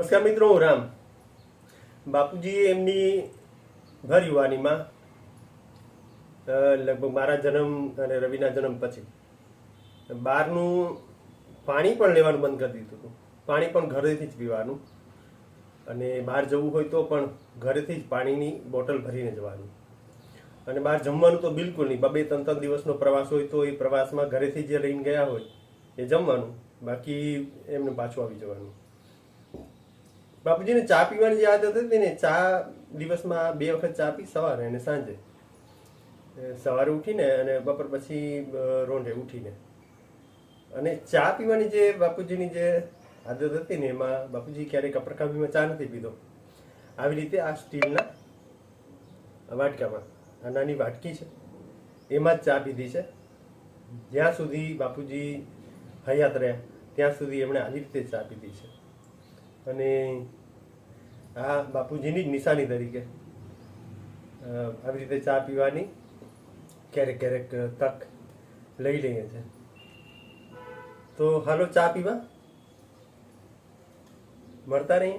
નમસ્કાર મિત્રો, હું રામ. બાપુજી એમની ભર યુવાનીમાં લગભગ મારા જન્મ અને રવિના જન્મ પછી બહારનું પાણી પણ લેવાનું બંધ કરી દીધું હતું. પાણી પણ ઘરેથી જ પીવાનું અને બહાર જવું હોય તો પણ ઘરેથી જ પાણીની બોટલ ભરીને જવાનું. અને બહાર જમવાનું તો બિલકુલ નહીં, બબે ત્રણ ત્રણ દિવસનો પ્રવાસ હોય તો એ પ્રવાસમાં ઘરેથી જે લઈને ગયા હોય એ જમવાનું, બાકી એમને પાછું આવી જવાનું. બાપુજીને ચા પીવાની જે આદત હતી ને ચા દિવસમાં બે વખત ચા પી સવારે અને સાંજે. સવારે ઉઠીને અને બપોર પછી રોંઢે ઉઠીને. અને ચા પીવાની જે બાપુજીની જે આદત હતી ને એમાં બાપુજી ક્યારેક અપરકાબીમાં ચા નથી પીધો. આવી રીતે આ સ્ટીલના વાટકામાં, આ નાની વાટકી છે, એમાં જ ચા પીધી છે. જ્યાં સુધી બાપુજી હયાત રહ્યા, ત્યાં સુધી એમણે આવી રીતે ચા પીધી છે. અને આ બાપુજીની જ નિશાની તરીકે આવી રીતે ચા પીવાની ક્યારેક ક્યારેક તક લઈ લઈએ છે. તો હાલો ચા પીવા? મળતા રહીએ?